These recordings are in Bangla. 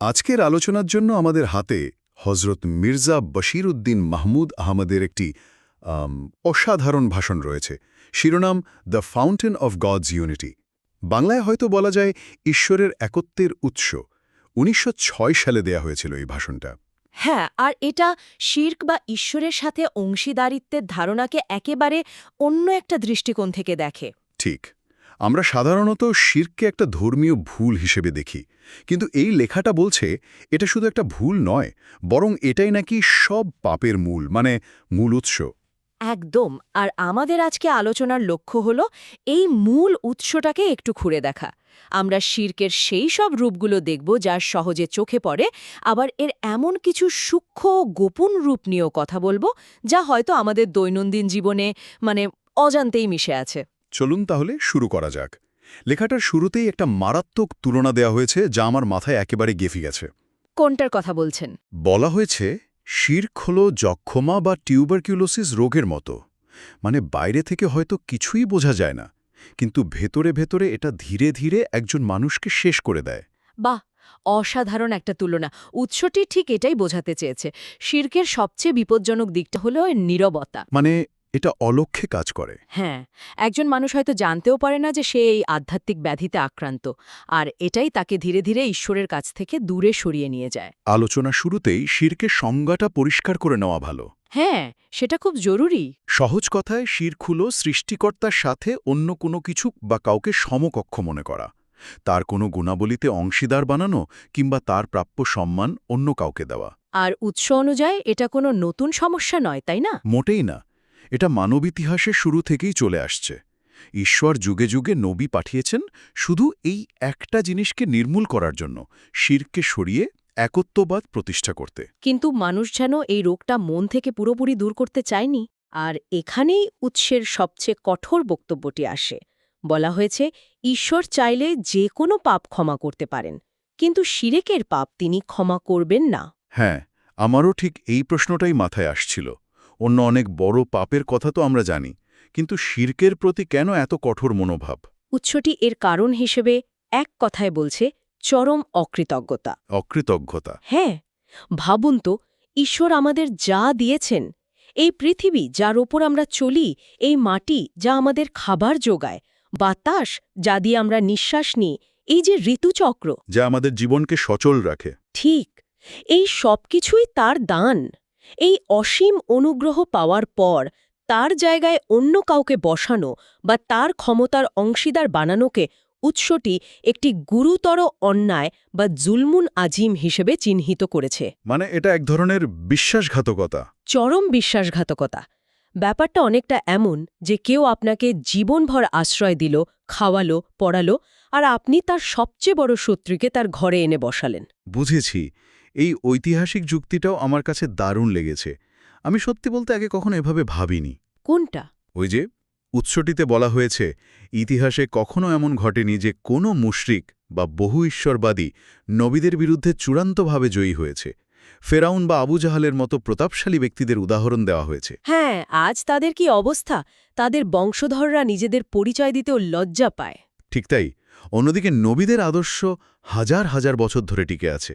আজকের আলোচনার জন্য আমাদের হাতে হজরত মির্জা বশির উদ্দিন মাহমুদ আহমদের একটি অসাধারণ ভাষণ রয়েছে। শিরোনাম the fountain of gods unity বাংলায় হয়তো বলা যায় ঈশ্বরের একত্বের উৎস। উনিশশো ছয় সালে দেয়া হয়েছিল এই ভাষণটা। হ্যাঁ আর এটা শির্ক বা ঈশ্বরের সাথে অংশীদারিত্বের ধারণাকে একেবারে অন্য একটা দৃষ্টিকোণ থেকে দেখে। ঠিক। আমরা সাধারণত শিরকে একটা ধর্মীয় ভুল হিসেবে দেখি। কিন্তু এই লেখাটা বলছে, এটা শুধু একটা ভুল নয়, বরং এটাই নাকি সব পাপের মূল মানে মূল উৎস। একদম, আর আমাদের আজকে আলোচনার লক্ষ্য হল এই মূল উৎসটাকে একটু খুঁড়ে দেখা। আমরা শির্কের সেই সব রূপগুলো দেখব যা সহজে চোখে পড়ে, আবার এর এমন কিছু সূক্ষ্ম গোপন রূপ নিয়েও কথা বলব, যা হয়তো আমাদের দৈনন্দিন জীবনে মানে অজান্তেই মিশে আছে। চলুন তাহলে শুরু করা যাক। লেখাটার শুরুতেই একটা মারাত্মক তুলনা দেওয়া হয়েছে যা আমার মাথায় একেবারে গেফি গেছে। কোনটার কথা বলছেন? বলা হয়েছে শির্ক হল যক্ষমা বা টিউবারকিউলোসিস রোগের মতো। মানে বাইরে থেকে হয়তো কিছুই বোঝা যায় না কিন্তু ভেতরে ভেতরে এটা ধীরে ধীরে একজন মানুষকে শেষ করে দেয়। বাহ! অসাধারণ একটা তুলনা। উৎসটি ঠিক এটাই বোঝাতে চেয়েছে। শির্কের সবচেয়ে বিপজ্জনক দিকটা হলো এর নীরবতা। মানে এটা অলক্ষ্যে কাজ করে। হ্যাঁ একজন মানুষ হয়তো জানতেও পারে না যে সে এই আধ্যাত্মিক ব্যাধিতে আক্রান্ত আর এটাই তাকে ধীরে ধীরে ঈশ্বরের কাছ থেকে দূরে সরিয়ে নিয়ে যায়। আলোচনা শুরুতেই শিরকে সংজ্ঞাটা পরিষ্কার করে নেওয়া ভালো। হ্যাঁ সেটা খুব জরুরি। সহজ কথায় শির্ক হল সৃষ্টিকর্তার সাথে অন্য কোনো কিছু বা কাউকে সমকক্ষ মনে করা। তার কোনো গুণাবলিতে অংশীদার বানানো কিংবা তার প্রাপ্য সম্মান অন্য কাউকে দেওয়া। আর উৎস অনুযায়ী এটা কোনো নতুন সমস্যা নয় তাই না? মোটেই না। এটা মানব ইতিহাসে শুরু থেকেই চলে আসছে। ঈশ্বর যুগে যুগে নবী পাঠিয়েছেন শুধু এই একটা জিনিসকে নির্মূল করার জন্য শিরকে সরিয়ে একত্ববাদ প্রতিষ্ঠা করতে। কিন্তু মানুষ যেন এই রোগটা মন থেকে পুরোপুরি দূর করতে চায়নি আর এখানেই উৎসের সবচেয়ে কঠোর বক্তব্যটি আসে। বলা হয়েছে ঈশ্বর চাইলে যে কোনো পাপ ক্ষমা করতে পারেন কিন্তু শিরেকের পাপ তিনি ক্ষমা করবেন না। হ্যাঁ আমারও ঠিক এই প্রশ্নটাই মাথায় আসছিল। অন্য অনেক বড় পাপের কথা তো আমরা জানি কিন্তু শির্কের প্রতি কেন এত কঠোর মনোভাব? উৎসটি এর কারণ হিসেবে এক কথায় বলছে চরম অকৃতজ্ঞতা। অকৃতজ্ঞতা। হ্যাঁ ভাবুন তো ঈশ্বর আমাদের যা দিয়েছেন এই পৃথিবী যার ওপর আমরা চলি এই মাটি যা আমাদের খাবার যোগায় বাতাস যা দিয়ে আমরা নিঃশ্বাস নিই এই যে ঋতুচক্র। যা আমাদের জীবনকে সচল রাখে। ঠিক এই সব কিছুই তার দান। এই অসীম অনুগ্রহ পাওয়ার পর তার জায়গায় অন্য কাউকে বসানো বা তার ক্ষমতার অংশীদার বানানোকে উৎসটি একটি গুরুতর অন্যায় বা জুলমুন আজিম হিসেবে চিহ্নিত করেছে। মানে এটা এক ধরনের বিশ্বাসঘাতকতা। চরম বিশ্বাসঘাতকতা। ব্যাপারটা অনেকটা এমন যে কেউ আপনাকে জীবনভর আশ্রয় দিল খাওয়ালো পড়ালো আর আপনি তার সবচেয়ে বড় শত্রুকে তার ঘরে এনে বসালেন। বুঝেছি। এই ঐতিহাসিক যুক্তিটাও আমার কাছে দারুণ লেগেছে। আমি সত্যি বলতে আগে কখনো এভাবে ভাবিনি। কোনটা? ওই যে উৎসটিতে বলা হয়েছে ইতিহাসে কখনো এমন ঘটেনি যে কোনো মুশরিক বা বহু ঈশ্বরবাদী নবীদের বিরুদ্ধে চূড়ান্তভাবে জয়ী হয়েছে। ফেরাউন বা আবু জাহালের মতো প্রতাপশালী ব্যক্তিদের উদাহরণ দেওয়া হয়েছে। হ্যাঁ আজ তাদের কি অবস্থা? তাদের বংশধররা নিজেদের পরিচয় দিতেও লজ্জা পায়। ঠিক তাই। অন্যদিকে নবীদের আদর্শ হাজার হাজার বছর ধরে টিকে আছে।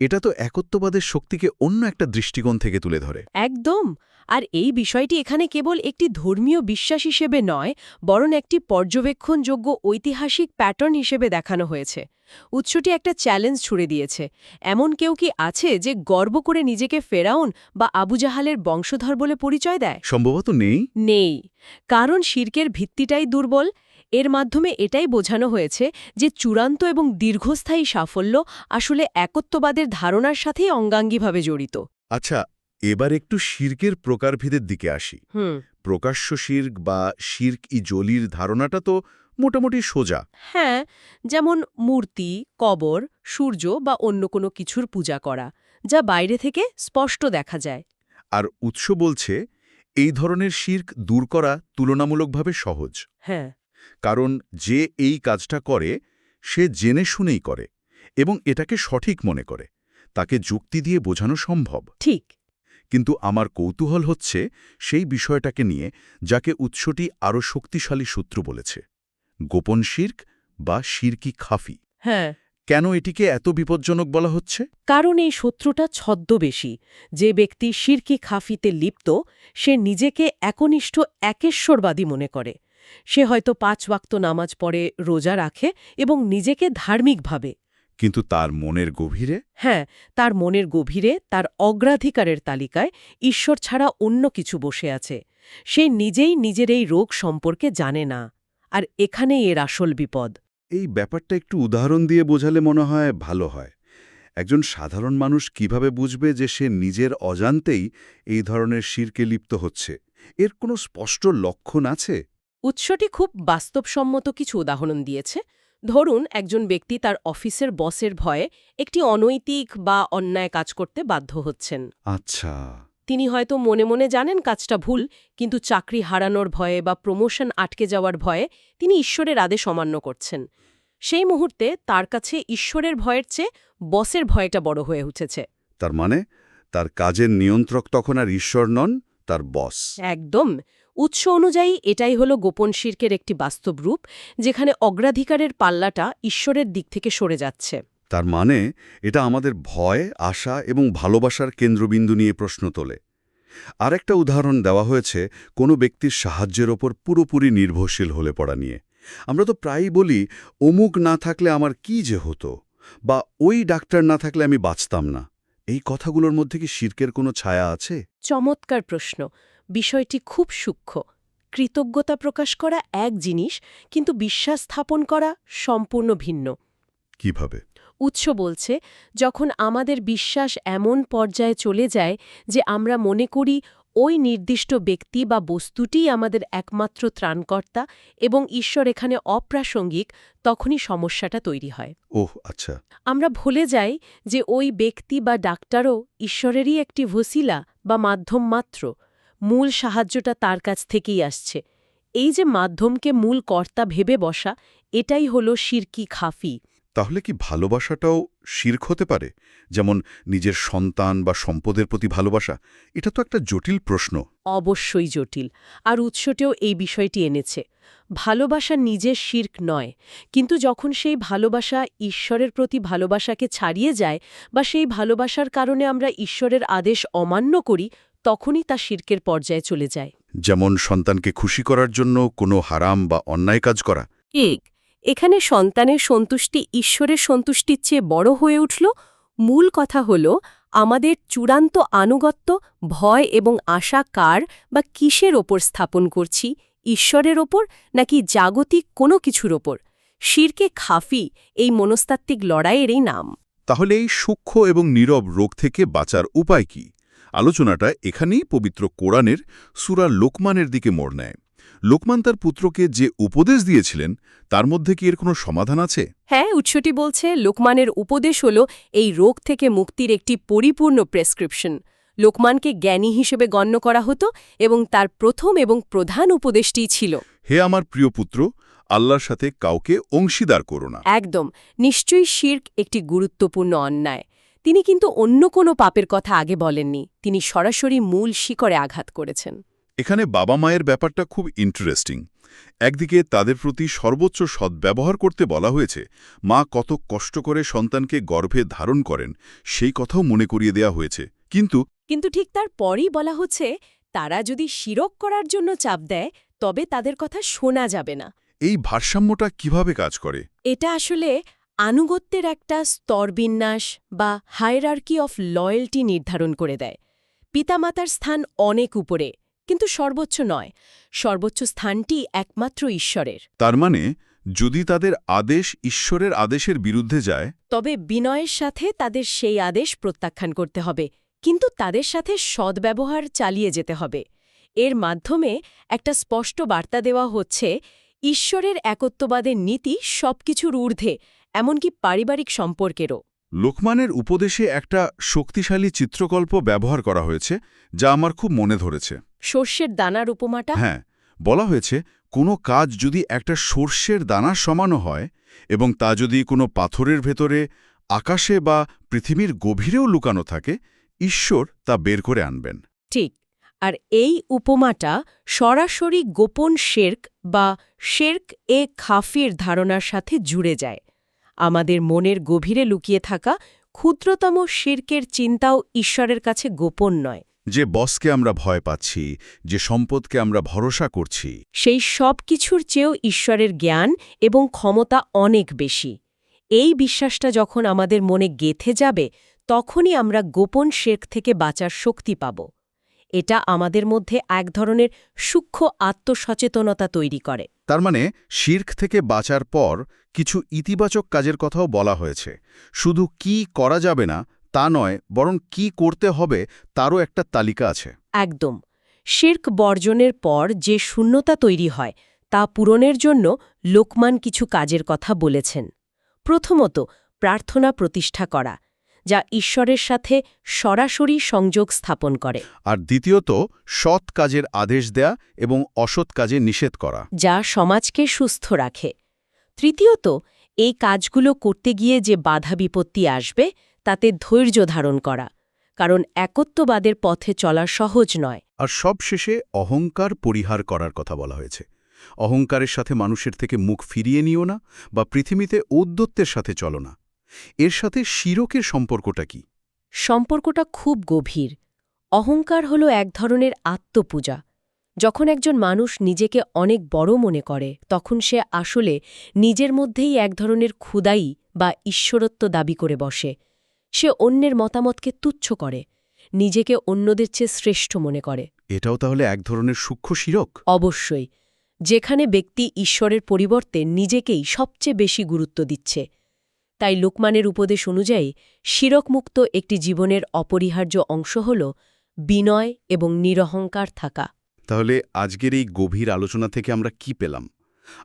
এটা তো একত্ববাদের শক্তিকে অন্য একটা দৃষ্টিকোণ থেকে তুলে ধরে। একদম। আর এই বিষয়টি এখানে কেবল একটি ধর্মীয় বিশ্বাস হিসেবে নয় বরং একটি পর্যবেক্ষণযোগ্য ঐতিহাসিক প্যাটার্ন হিসেবে দেখানো হয়েছে। উৎসটি একটা চ্যালেঞ্জ ছুড়ে দিয়েছে। এমন কেউ কি আছে যে গর্ব করে নিজেকে ফেরাউন বা আবু জাহালের বংশধর বলে পরিচয় দেয়? সম্ভবত নেই। নেই। কারণ শির্কের ভিত্তিটাই দুর্বল এর মাধ্যমে এটাই বোঝানো হয়েছে যে চূড়ান্ত এবং দীর্ঘস্থায়ী সাফল্য আসলে একত্ববাদের ধারণার সাথেই অঙ্গাঙ্গিভাবে জড়িত। আচ্ছা এবার একটু শির্কের প্রকারভেদের দিকে আসি। প্রকাশ্য শির্ক বা শির্ক ই জলির ধারণাটা তো মোটামুটি সোজা। হ্যাঁ যেমন মূর্তি কবর সূর্য বা অন্য কোনো কিছুর পূজা করা যা বাইরে থেকে স্পষ্ট দেখা যায়। আর উৎস বলছে এই ধরনের শির্ক দূর করা তুলনামূলকভাবে সহজ। হ্যাঁ। কারণ যে এই কাজটা করে সে জেনে শুনেই করে এবং এটাকে সঠিক মনে করে। তাকে যুক্তি দিয়ে বোঝানো সম্ভব। ঠিক। কিন্তু আমার কৌতূহল হচ্ছে সেই বিষয়টাকে নিয়ে যাকে উৎসটি আরও শক্তিশালী সূত্র বলেছে। গোপন শির্ক বা শিরকি খাফি। হ্যাঁ। কেন এটিকে এত বিপজ্জনক বলা হচ্ছে? কারণ এই শত্রুটা ছদ্মবেশী। যে ব্যক্তি শিরকি খাফিতে লিপ্ত সে নিজেকে একনিষ্ঠ একেশ্বরবাদী মনে করে। সে হয়তো পাঁচ ওয়াক্ত নামাজ পড়ে রোজা রাখে এবং নিজেকে ধার্মিক ভাবে কিন্তু তার মনের গভীরে? হ্যাঁ তার মনের গভীরে তার অগ্রাধিকারের তালিকায় ঈশ্বর ছাড়া অন্য কিছু বসে আছে। সে নিজেই নিজের এই রোগ সম্পর্কে জানে না আর এখানেই এর আসল বিপদ। এই ব্যাপারটা একটু উদাহরণ দিয়ে বোঝালে মনে হয় ভালো হয়। একজন সাধারণ মানুষ কীভাবে বুঝবে যে সে নিজের অজান্তেই এই ধরনের শিরকে লিপ্ত হচ্ছে? এর কোনো স্পষ্ট লক্ষণ আছে? উৎসটি খুব বাস্তবসম্মত কিছু উদাহরণ দিয়েছে। ধরুন একজন ব্যক্তি তার অফিসের বসের ভয়ে একটি অনৈতিক বা অন্যায় কাজ করতে বাধ্য হচ্ছেন। আচ্ছা। তিনি হয়তো মনে মনে জানেন কাজটা ভুল কিন্তু চাকরি হারানোর ভয়ে বা প্রমোশন আটকে যাওয়ার ভয়ে তিনি ঈশ্বরের আদেশ অমান্য করছেন। সেই মুহূর্তে তার কাছে ঈশ্বরের ভয়ের চেয়ে বসের ভয়টা বড় হয়ে উঠেছে। তার মানে তার কাজের নিয়ন্ত্রক তখন আর ঈশ্বর নন তার বস। একদম। উৎস অনুযায়ী এটাই হলো গোপন শির্কের একটি বাস্তব রূপ যেখানে অগ্রাধিকারের পাল্লাটা ঈশ্বরের দিক থেকে সরে যাচ্ছে। তার মানে এটা আমাদের ভয় আশা এবং ভালোবাসার কেন্দ্রবিন্দু নিয়ে প্রশ্ন তোলে। আরেকটা উদাহরণ দেওয়া হয়েছে কোনো ব্যক্তির সাহায্যের ওপর পুরোপুরি নির্ভরশীল হলে পড়া নিয়ে। আমরা তো প্রায়ই বলি অমুক না থাকলে আমার কি যে হতো বা ওই ডাক্তার না থাকলে আমি বাঁচতাম না। এই কথাগুলোর মধ্যে কি শির্কের কোনো ছায়া আছে? চমৎকার প্রশ্ন। বিষয়টি খুব সূক্ষ্ম। কৃতজ্ঞতা প্রকাশ করা এক জিনিস কিন্তু বিশ্বাস স্থাপন করা সম্পূর্ণ ভিন্ন। কীভাবে? উৎস বলছে যখন আমাদের বিশ্বাস এমন পর্যায়ে চলে যায় যে আমরা মনে করি ওই নির্দিষ্ট ব্যক্তি বা বস্তুটিই আমাদের একমাত্র ত্রাণকর্তা এবং ঈশ্বর এখানে অপ্রাসঙ্গিক তখনই সমস্যাটা তৈরি হয়। ওহ আচ্ছা। আমরা ভুলে যাই যে ওই ব্যক্তি বা ডাক্তারও ঈশ্বরেরই একটি ভসিলা বা মাধ্যম মাত্র। মূল সাহায্যটা তার কাছ থেকেই আসছে। এই যে মাধ্যমকে মূল কর্তা ভেবে বসা এটাই হলো শিরকি খাফি। তাহলে কি ভালোবাসাটাও শির্ক হতে পারে? যেমন নিজের সন্তান বা সম্পদের প্রতি ভালোবাসা? এটা তো একটা জটিল প্রশ্ন। অবশ্যই জটিল। আর উৎসটেও এই বিষয়টি এনেছে। ভালোবাসা নিজের শির্ক নয় কিন্তু যখন সেই ভালোবাসা ঈশ্বরের প্রতি ভালোবাসাকে ছাড়িয়ে যায় বা সেই ভালোবাসার কারণে আমরা ঈশ্বরের আদেশ অমান্য করি তখনই তা শির্কের পর্যায়ে চলে যায়। যেমন সন্তানকে খুশি করার জন্য কোনো হারাম বা অন্যায় কাজ করা। এক এখানে সন্তানের সন্তুষ্টি ঈশ্বরের সন্তুষ্টির চেয়ে বড় হয়ে উঠল। মূল কথা হল আমাদের চূড়ান্ত আনুগত্য ভয় এবং আশা কার বা কিসের ওপর স্থাপন করছি? ঈশ্বরের ওপর নাকি জাগতিক কোনো কিছুর ওপর? শিরকে খাফি এই মনস্তাত্ত্বিক লড়াইয়েরই নাম। তাহলে এই সূক্ষ্ম এবং নীরব রোগ থেকে বাঁচার উপায় কি? আলোচনাটা এখানেই পবিত্র কোরআনের সুরা লোকমানের দিকে মোড় নেয়। লোকমান তার পুত্রকে যে উপদেশ দিয়েছিলেন তার মধ্যে কি এর কোনো সমাধান আছে? হ্যাঁ উৎসটি বলছে লোকমানের উপদেশ হল এই রোগ থেকে মুক্তির একটি পরিপূর্ণ প্রেসক্রিপশন। লোকমানকে জ্ঞানী হিসেবে গণ্য করা হতো এবং তার প্রথম এবং প্রধান উপদেশটিই ছিল। হে আমার প্রিয় পুত্র আল্লাহর সাথে কাউকে অংশীদার করো না। একদম নিশ্চয়ই শির্ক একটি গুরুত্বপূর্ণ অন্যায়। তিনি কিন্তু অন্য কোনো পাপের কথা আগে বলেননি। তিনি সরাসরি মূল শিকড়ে আঘাত করেছেন। এখানে বাবা মায়ের ব্যাপারটা খুব ইন্টারেস্টিং একদিকে তাদের প্রতি সর্বোচ্চ সদ্ব্যবহার করতে বলা হয়েছে মা কত কষ্ট করে সন্তানকে গর্ভে ধারণ করেন সেই কথাও মনে করিয়ে দেয়া হয়েছে। কিন্তু কিন্তু ঠিক তার পরেই বলা হচ্ছে তারা যদি শিরক করার জন্য চাপ দেয় তবে তাদের কথা শোনা যাবে না। এই ভারসাম্যটা কীভাবে কাজ করে? এটা আসলে আনুগত্যের একটা স্তরবিন্যাস বা হায়রার্কি অফ লয়্যালটি নির্ধারণ করে দেয়। পিতামাতার স্থান অনেক উপরে কিন্তু সর্বোচ্চ নয়। সর্বোচ্চ স্থানটি একমাত্র ঈশ্বরের। তার মানে যদি তাদের আদেশ ঈশ্বরের আদেশের বিরুদ্ধে যায় তবে বিনয়ের সাথে তাদের সেই আদেশ প্রত্যাখ্যান করতে হবে কিন্তু তাদের সাথে সদ্ব্যবহার চালিয়ে যেতে হবে। এর মাধ্যমে একটা স্পষ্ট বার্তা দেওয়া হচ্ছে ঈশ্বরের একত্ববাদের নীতি সবকিছুর ঊর্ধ্বে এমনকি পারিবারিক সম্পর্কেরও। লোকমানের উপদেশে একটা শক্তিশালী চিত্রকল্প ব্যবহার করা হয়েছে যা আমার খুব মনে ধরেছে। সর্ষের দানার উপমাটা? হ্যাঁ বলা হয়েছে কোনো কাজ যদি একটা সর্ষের দানার সমানও হয় এবং তা যদি কোনো পাথরের ভেতরে আকাশে বা পৃথিবীর গভীরেও লুকানো থাকে ঈশ্বর তা বের করে আনবেন। ঠিক আর এই উপমাটা সরাসরি গোপন শেরক বা শেরক এ খাফির ধারণার সাথে জুড়ে যায়। আমাদের মনের গভীরে লুকিয়ে থাকা ক্ষুদ্রতম শির্কের চিন্তাও ঈশ্বরের কাছে গোপন নয়। যে বসকে আমরা ভয় পাচ্ছি যে সম্পদকে আমরা ভরসা করছি সেই সব কিছুর চেয়েও ঈশ্বরের জ্ঞান এবং ক্ষমতা অনেক বেশি। এই বিশ্বাসটা যখন আমাদের মনে গেথে যাবে তখনই আমরা গোপন শেখ থেকে বাঁচার শক্তি পাব। এটা আমাদের মধ্যে এক ধরনের সূক্ষ্ম আত্মসচেতনতা তৈরি করে। তার মানে শির্ক থেকে বাঁচার পর কিছু ইতিবাচক কাজের কথাও বলা হয়েছে। শুধু কি করা যাবে না তা নয় বরং কি করতে হবে তারও একটা তালিকা আছে। একদম। শির্ক বর্জনের পর যে শূন্যতা তৈরি হয় তা পূরণের জন্য লোকমান কিছু কাজের কথা বলেছেন। প্রথমত প্রার্থনা প্রতিষ্ঠা করা। যা ঈশ্বরের সাথে সরাসরি সংযোগ স্থাপন করে। আর দ্বিতীয়ত সৎ কাজের আদেশ দেয়া এবং অসৎ কাজে নিষেধ করা। যা সমাজকে সুস্থ রাখে। তৃতীয়ত এই কাজগুলো করতে গিয়ে যে বাধা বিপত্তি আসবে তাতে ধৈর্য ধারণ করা কারণ একত্ববাদের পথে চলা সহজ নয়। আর সবশেষে অহংকার পরিহার করার কথা বলা হয়েছে। অহংকারের সাথে মানুষের থেকে মুখ ফিরিয়ে নিও না বা পৃথিবীতে ঔদ্ধত্যের সাথে চলো না। এর সাথে শিরকের সম্পর্কটা কি? সম্পর্কটা খুব গভীর। অহংকার হল এক ধরনের আত্মপূজা। যখন একজন মানুষ নিজেকে অনেক বড় মনে করে তখন সে আসলে নিজের মধ্যেই এক ধরনের ক্ষুদাই বা ঈশ্বরত্ব দাবি করে বসে। সে অন্যের মতামতকে তুচ্ছ করে নিজেকে অন্যদের চেয়ে শ্রেষ্ঠ মনে করে। এটাও তাহলে এক ধরনের সূক্ষ্ম শিরক? অবশ্যই। যেখানে ব্যক্তি ঈশ্বরের পরিবর্তে নিজেকেই সবচেয়ে বেশি গুরুত্ব দিচ্ছে। তাই লোকমানের উপদেশ অনুযায়ী শিরকমুক্ত একটি জীবনের অপরিহার্য অংশ হল বিনয় এবং নিরহংকার থাকা। তাহলে আজকের এই গভীর আলোচনা থেকে আমরা কি পেলাম?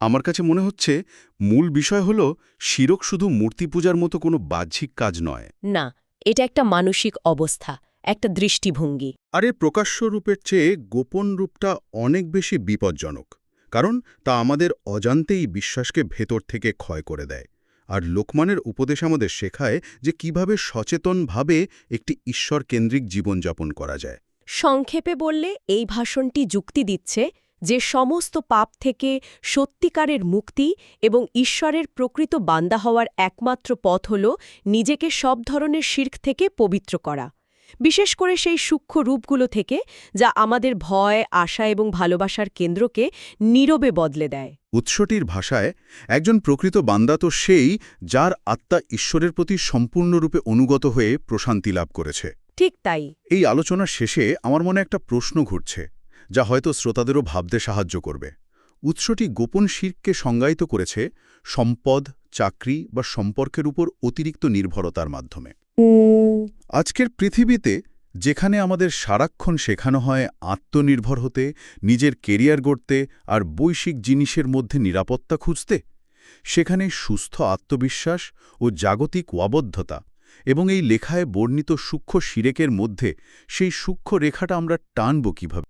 আমার কাছে মনে হচ্ছে মূল বিষয় হল শিরক শুধু মূর্তি পূজার মতো কোনো বাহ্যিক কাজ নয়। না এটা একটা মানসিক অবস্থা একটা দৃষ্টিভঙ্গি। আর এর প্রকাশ্য রূপের চেয়ে গোপন রূপটা অনেক বেশি বিপজ্জনক কারণ তা আমাদের অজান্তেই বিশ্বাসকে ভেতর থেকে ক্ষয় করে দেয়। আর লোকমানের উপদেশ আমাদের শেখায় যে কীভাবে সচেতনভাবে একটি ঈশ্বর কেন্দ্রিক জীবনযাপন করা যায়। সংক্ষেপে বললে, এই ভাষণটি যুক্তি দিচ্ছে যে সমস্ত পাপ থেকে সত্যিকারের মুক্তি এবং ঈশ্বরের প্রকৃত বান্দা হওয়ার একমাত্র পথ হল নিজেকে সব ধরনের শির্ক থেকে পবিত্র করা। বিশেষ করে সেই সূক্ষ্ম রূপগুলো থেকে যা আমাদের ভয় আশা এবং ভালোবাসার কেন্দ্রকে নীরবে বদলে দেয়। উৎসটির ভাষায় একজন প্রকৃত বান্দা তো সেই যার আত্মা ঈশ্বরের প্রতি সম্পূর্ণরূপে অনুগত হয়ে প্রশান্তি লাভ করেছে। ঠিক তাই। এই আলোচনার শেষে আমার মনে একটা প্রশ্ন ঘুরছে যা হয়তো শ্রোতাদেরও ভাবতে সাহায্য করবে। উৎসটি গোপন শির্ককে সংজ্ঞায়িত করেছে সম্পদ চাকরি বা সম্পর্কের উপর অতিরিক্ত নির্ভরতার মাধ্যমে। আজকের পৃথিবীতে যেখানে আমাদের সারাক্ষণ শেখানো হয় আত্মনির্ভর হতে, নিজের কেরিয়ার গড়তে আর বৈশ্বিক জিনিসের মধ্যে নিরাপত্তা খুঁজতে, সেখানে সুস্থ আত্মবিশ্বাস ও জাগতিক ওয়াবদ্ধতা এবং এই লেখায় বর্ণিত সূক্ষ্ম শিরেকের মধ্যে সেই সূক্ষ্ম রেখাটা আমরা টানব কীভাবে?